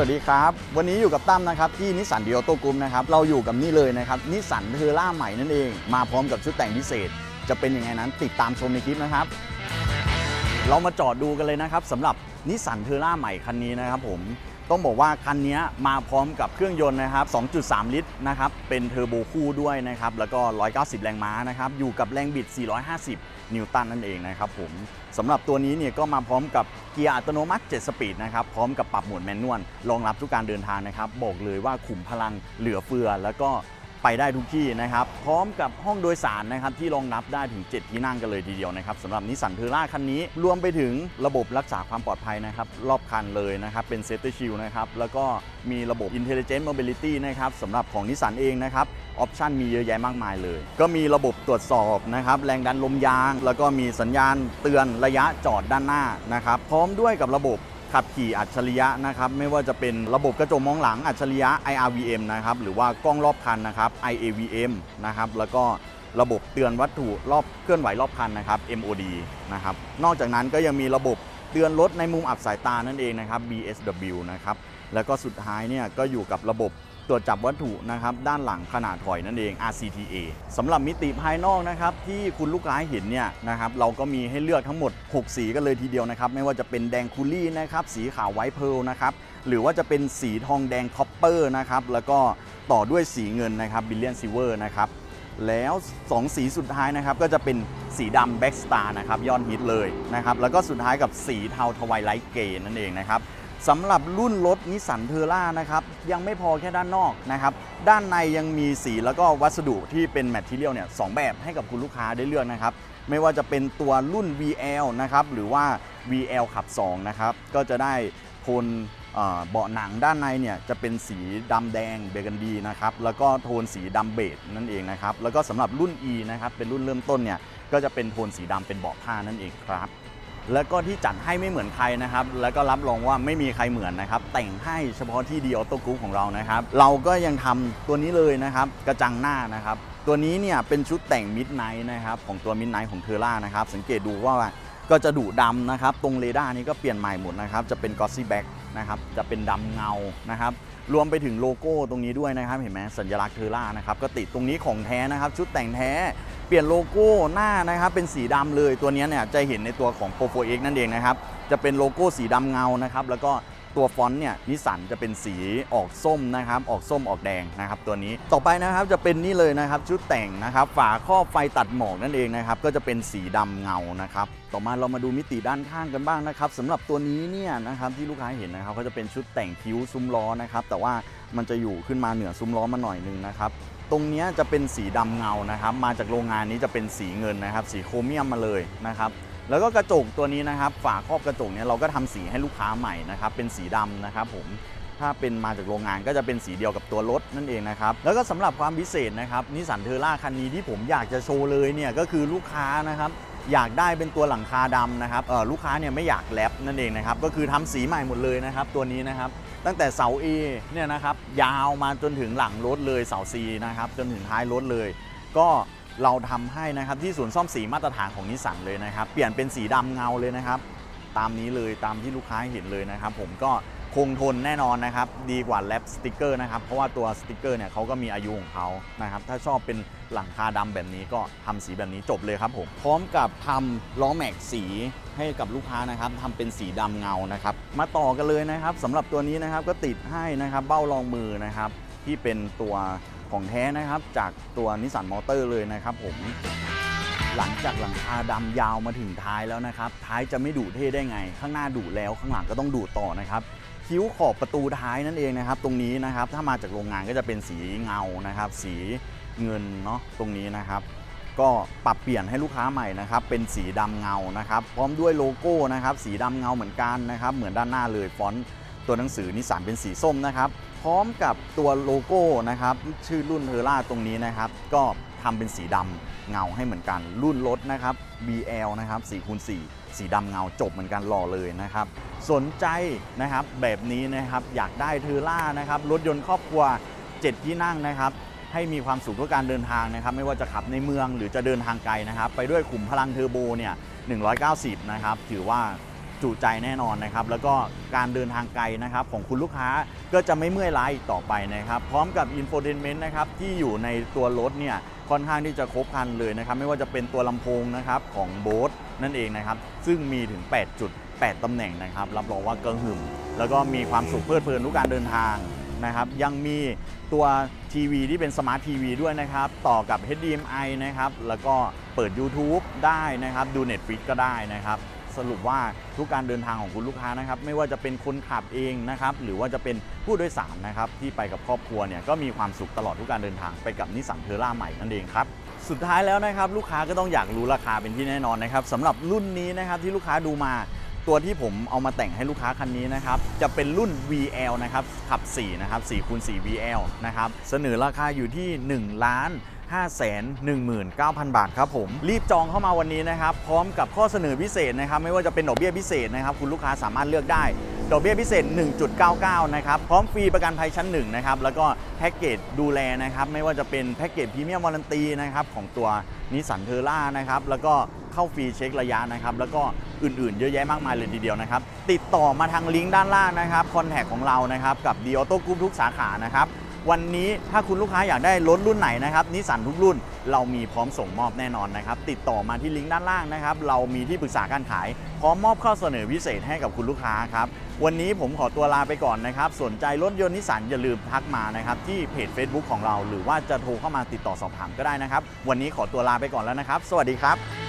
วัสดีครับ วันนี้อยู่กับตั้มนะครับที่นิสสันเดียโตกรุมนะครับเราอยู่กับนี่เลยนะครับนิสสันเทอร่าใหม่นั่นเอง มาพร้อมกับชุดแต่งพิเศษ จะเป็นยังไงนั้นติดตามชมในคลิปนะครับ เรามาจอดดูกันเลยนะครับสำหรับนิสสันเทอร่าใหม่คันนี้นะครับผมต้องบอกว่าคันนี้มาพร้อมกับเครื่องยนต์นะครับ 2.3 ลิตรนะครับเป็นเทอร์โบคู่ด้วยนะครับแล้วก็ 190 แรงม้านะครับอยู่กับแรงบิด 450 นิวตันนั่นเองนะครับผมสำหรับตัวนี้เนี่ยก็มาพร้อมกับเกียร์อัตโนมัติ 7 สปีดนะครับพร้อมกับปรับโหมดแมนนวลรองรับทุกการเดินทางนะครับบอกเลยว่าขุมพลังเหลือเฟือ แล้วก็ ไปได้ทุกที่นะครับ พร้อมกับห้องโดยสารนะครับที่รองรับได้ถึง 7 ที่นั่งกันเลยทีเดียวนะครับสำหรับนิสสันเทอร่าคันนี้ รวมไปถึงระบบรักษาความปลอดภัยนะครับ รอบคันเลยนะครับ เป็น Safety Shield นะครับ แล้วก็มีระบบ Intelligent Mobility นะครับสำหรับของนิสสันเองนะครับออปชันมีเยอะแยะมากมายเลย ก็มีระบบตรวจสอบนะครับแรงดันลมยาง แล้วก็มีสัญญาณเตือนระยะจอดด้านหน้านะครับพร้อมด้วยกับระบบ ขับขี่อัจฉริยะนะครับไม่ว่าจะเป็นระบบกระจกมองหลังอัจฉริยะ IRVM นะครับหรือว่ากล้องรอบคันนะครับ IAVM นะครับแล้วก็ระบบเตือนวัตถุรอบเคลื่อนไหวรอบคันนะครับ MOD นะครับนอกจากนั้นก็ยังมีระบบเตือนรถในมุมอับสายตานั่นเองนะครับ BSW นะครับแล้วก็สุดท้ายเนี่ยก็อยู่กับระบบ ตรวจจับวัตถุนะครับด้านหลังขนาดถอยนั่นเอง RCTA สำหรับมิติภายนอกนะครับที่คุณลูกค้าเห็นเนี่ยนะครับเราก็มีให้เลือกทั้งหมด 6 สีกันเลยทีเดียวนะครับไม่ว่าจะเป็นแดงคูลี่นะครับสีขาวไวท์เพร์ลนะครับหรือว่าจะเป็นสีทองแดงคอปเปอร์นะครับแล้วก็ต่อด้วยสีเงินนะครับบิลเลียนซิเวอร์นะครับแล้ว 2 สีสุดท้ายนะครับก็จะเป็นสีดำแบ็กสตาร์นะครับยอดฮิตเลยนะครับแล้วก็สุดท้ายกับสีเทาทวายไลท์เกย์นั่นเองนะครับ สำหรับรุ่นรถนิสสันเทอร่านะครับยังไม่พอแค่ด้านนอกนะครับด้านในยังมีสีแล้วก็วัสดุที่เป็นแมทเทียลเนี่ยสองแบบให้กับคุณลูกค้าได้เลือกนะครับไม่ว่าจะเป็นตัวรุ่น VL นะครับหรือว่า VL ขับ2นะครับก็จะได้โทนเบาะหนังด้านในเนี่ยจะเป็นสีดำแดงเบกันดีนะครับแล้วก็โทนสีดำเบจนั่นเองนะครับแล้วก็สำหรับรุ่น E นะครับเป็นรุ่นเริ่มต้นเนี่ยก็จะเป็นโทนสีดำเป็นเบาะผ้านั่นเองครับ แล้วก็ที่จัดให้ไม่เหมือนใครนะครับ แล้วก็รับรองว่าไม่มีใครเหมือนนะครับ แต่งให้เฉพาะที่ดีออโต้กรุ๊ปของเรานะครับ เราก็ยังทำตัวนี้เลยนะครับ กระจังหน้านะครับ ตัวนี้เนี่ยเป็นชุดแต่งมิดไนท์นะครับ ของตัวมิดไนท์ของเทอร่านะครับ สังเกตดูว่า ก็จะดุดำนะครับ ตรงเรดาร์นี้ก็เปลี่ยนใหม่หมดนะครับ จะเป็นกอสซี่แบ็กนะครับ จะเป็นดำเงานะครับ รวมไปถึงโลโก้ตรงนี้ด้วยนะครับ เห็นไหมสัญลักษณ์เทอร่านะครับ ก็ติดตรงนี้ของแท้นะครับ ชุดแต่งแท้ เปลี่ยนโลโก้หน้านะครับ เป็นสีดำเลย ตัวนี้เนี่ยจะเห็นในตัวของ Pro 4X นั่นเองนะครับ จะเป็นโลโก้สีดำเงานะครับ แล้วก็ ตัวฟอนต์เนี่ยนิสันจะเป็นสีออกส้มนะครับออกส้มออกแดงนะครับตัวนี้ต่อไปนะครับจะเป็นนี่เลยนะครับชุดแต่งนะครับฝาครอบไฟตัดหมอกนั่นเองนะครับก็จะเป็นสีดำเงานะครับต่อมาเรามาดูมิติด้านข้างกันบ้างนะครับสำหรับตัวนี้เนี่ยนะครับที่ลูกค้าเห็นนะครับก็จะเป็นชุดแต่งคิ้วซุ้มล้อนะครับแต่ว่ามันจะอยู่ขึ้นมาเหนือซุ้มล้อมาหน่อยนึงนะครับตรงนี้จะเป็นสีดำเงานะครับมาจากโรงงานนี้จะเป็นสีเงินนะครับสีโครเมียมมาเลยนะครับ แล้วก็กระจกตัวนี้นะครับฝาครอบกระจกเนี่ยเราก็ทำสีให้ลูกค้าใหม่นะครับเป็นสีดำนะครับผมถ้าเป็นมาจากโรงงานก็จะเป็นสีเดียวกับตัวรถนั่นเองนะครับแล้วก็สำหรับความพิเศษนะครับนิสสันเทอร่าคันนี้ที่ผมอยากจะโชว์เลยเนี่ยก็คือลูกค้านะครับอยากได้เป็นตัวหลังคาดำนะครับเออลูกค้าเนี่ยไม่อยากแรปนั่นเองนะครับก็คือทำสีใหม่หมดเลยนะครับตัวนี้นะครับตั้งแต่เสา A เนี่ยนะครับยาวมาจนถึงหลังรถเลยเสา C นะครับจนถึงท้ายรถเลย ก็ เราทำให้นะครับที่ศูนย์ซ่อมสีมาตรฐานของนิสสันเลยนะครับ เปลี่ยนเป็นสีดำเงาเลยนะครับ ตามนี้เลยตามที่ลูกค้าเห็นเลยนะครับ ผมก็คงทนแน่นอนนะครับ ดีกว่าแรปสติกเกอร์นะครับเพราะว่าตัวสติกเกอร์เนี่ยเขาก็มีอายุของเขานะครับ ถ้าชอบเป็นหลังคาดำแบบนี้ก็ทำสีแบบนี้จบเลยครับผมพร้อมกับทำล้อแม็กสีให้กับลูกค้านะครับทำเป็นสีดำเงานะครับ มาต่อกันเลยนะครับสำหรับตัวนี้นะครับก็ติดให้นะครับ เบ้ารองมือนะครับ ที่เป็นตัว ของแท้นะครับจากตัวนิสสันมอเตอร์เลยนะครับผมหลังจากหลังคาดำยาวมาถึงท้ายแล้วนะครับ ท้ายจะไม่ดุเท่ได้ไง ข้างหน้าดุแล้วข้างหลังก็ต้องดุต่อนะครับคิ้วขอบประตูท้ายนั่นเองนะครับ ตรงนี้นะครับถ้ามาจากโรงงานก็จะเป็นสีเงานะครับ สีเงินเนาะตรงนี้นะครับ ก็ปรับเปลี่ยนให้ลูกค้าใหม่นะครับ เป็นสีดำเงานะครับ พร้อมด้วยโลโก้นะครับ สีดำเงาเหมือนกันนะครับ เหมือนด้านหน้าเลยฟอนต์ ตัวหนังสือนิสสันเป็นสีส้มนะครับ พร้อมกับตัวโลโก้นะครับ ชื่อรุ่นเทอร่าตรงนี้นะครับ ก็ทำเป็นสีดำเงาให้เหมือนกันรุ่นรถนะครับ BL นะครับ4คูณ4สีดำเงาจบเหมือนกันหล่อเลยนะครับ สนใจนะครับแบบนี้นะครับอยากได้เทอร่านะครับรถยนต์ครอบครัว 7 ที่นั่งนะครับให้มีความสุขทุกการเดินทางนะครับ ไม่ว่าจะขับในเมืองหรือจะเดินทางไกลนะครับ ไปด้วยขุมพลังเทอร์โบเนี่ย190 นะครับ ถือว่า จุใจแน่นอนนะครับ แล้วก็การเดินทางไกลนะครับของคุณลูกค้าก็จะไม่เมื่อยล้าอีกต่อไปนะครับ พร้อมกับอินโฟเทนเมนต์นะครับที่อยู่ในตัวรถเนี่ยค่อนข้างที่จะครบครันเลยนะครับ ไม่ว่าจะเป็นตัวลำโพงนะครับของโบสนั่นเองนะครับ ซึ่งมีถึง 8 จุด 8 ตำแหน่งนะครับ รับรองว่าเกระหึ่ม แล้วก็มีความสุขเพลิดเพลินทุกการเดินทางนะครับ ยังมีตัวทีวีที่เป็นสมาร์ททีวีด้วยนะครับ ต่อกับ HDMI นะครับ แล้วก็เปิด YouTube ได้นะครับ ดู Netflix ก็ได้นะครับ สรุปว่าทุกการเดินทางของคุณลูกค้านะครับ ไม่ว่าจะเป็นคนขับเองนะครับ หรือว่าจะเป็นผู้โดยสารนะครับ ที่ไปกับครอบครัวเนี่ยก็มีความสุขตลอดทุกการเดินทางไปกับนิสสันเทอร่าใหม่นั่นเองครับสุดท้ายแล้วนะครับ ลูกค้าก็ต้องอยากรู้ราคาเป็นที่แน่นอนนะครับสำหรับรุ่นนี้นะครับที่ลูกค้าดูมาตัวที่ผมเอามาแต่งให้ลูกค้าคันนี้นะครับ จะเป็นรุ่น VL นะครับขับ 4 นะครับ4คูณ4 VL นะครับ เสนอราคาอยู่ที่ 1 ล้าน 5 1 9 0 0 0 บาทครับผม รีบจองเข้ามาวันนี้นะครับ พร้อมกับข้อเสนอพิเศษนะครับ ไม่ว่าจะเป็นดอกเบี้ยพิเศษนะครับ คุณลูกค้าสามารถเลือกได้ ดอกเบี้ยพิเศษ 1.99 นะครับ พร้อมฟรีประกันภัยชั้น1นะครับ แล้วก็แพ็กเกจดูแลนะครับ ไม่ว่าจะเป็นแพ็กเกจพรีเมียมวารันตีนะครับของตัวนิสสันเทอร่านะครับ แล้วก็เข้าฟรีเช็คระยะนะครับ แล้วก็อื่นๆ เยอะแยะมากมายเลยทีเดียวนะครับ ติดต่อมาทางลิงก์ด้านล่างนะครับ คอนแทคของเรานะครับ กับ d ีออโต้กรุ๊ปทุกสาขานะครับ วันนี้ถ้าคุณลูกค้าอยากได้รถรุ่นไหนนะครับนิสสันทุกรุ่นเรามีพร้อมส่งมอบแน่นอนนะครับ ติดต่อมาที่ลิงก์ด้านล่างนะครับ เรามีที่ปรึกษาการขาย พร้อมมอบข้อเสนอพิเศษให้กับคุณลูกค้าครับ วันนี้ผมขอตัวลาไปก่อนนะครับ สนใจรถยนต์นิสสันอย่าลืมทักมานะครับ ที่เพจ Facebook ของเรา หรือว่าจะโทรเข้ามาติดต่อสอบถามก็ได้นะครับ วันนี้ขอตัวลาไปก่อนแล้วนะครับ สวัสดีครับ